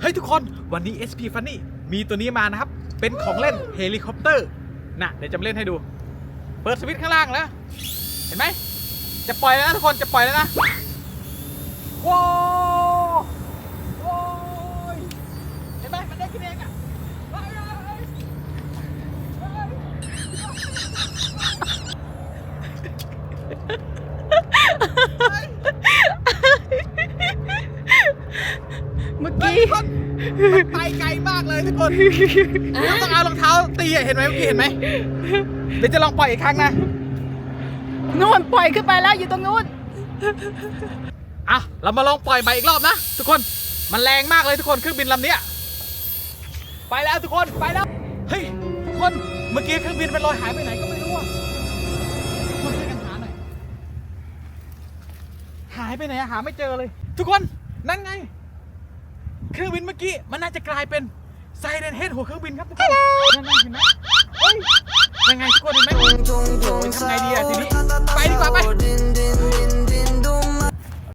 เฮ้ยทุกคนวันนี้ SP Funny มีตัวนี้มานะครับ เป็นของเล่นเฮลิคอปเตอร์น่ะเดี๋ยวจะมาเล่นให้ดู เปิดสวิตช์ข้างล่างแล้ว เห็นไหม จะปล่อยแล้วนะทุกคนจะปล่อยแล้วนะว้าวว้าวเห็นไหมมันได้ขึ้นเองอะเฮ้ยเฮ้ยเฮ้ยเฮ้ย เมื่อเฮ้ยกี้ทุกคนมันไปไกลมากเลยทุกคนเดี๋ยวต้องเอารองเท้าตีอะเห็นไหมเมื่อกี้เห็นไหมเดี๋ยวจะลองปล่อยอีกครั้งนะนู่นปล่อยขึ้นไปแล้วอยู่ตรงนู้นอะเรามาลองปล่อยใหม่อีกรอบนะทุกคนมันแรงมากเลยทุกคนเครื่องบินลำเนี้ยไปแล้วทุกคนไปแล้วเฮ้ยทุกคนเมื่อกี้เครื่องบินมันลอยหายไปไหนก็ไม่รู้อะทุกคนช่วยกันหาหน่อยหายไปไหนอะหาไม่เจอเลย ทุกคนนั่นไง เครื่องบินเมื่อกี้มันน่าจะกลายเป็นไซเรนเฮดหัวเครื่องบินครับทุกคนนั่นไงเห็นไหมเฮ้ยยังไงทุกคนเห็นไหมโอ้ยทำไงดีอะทีนี้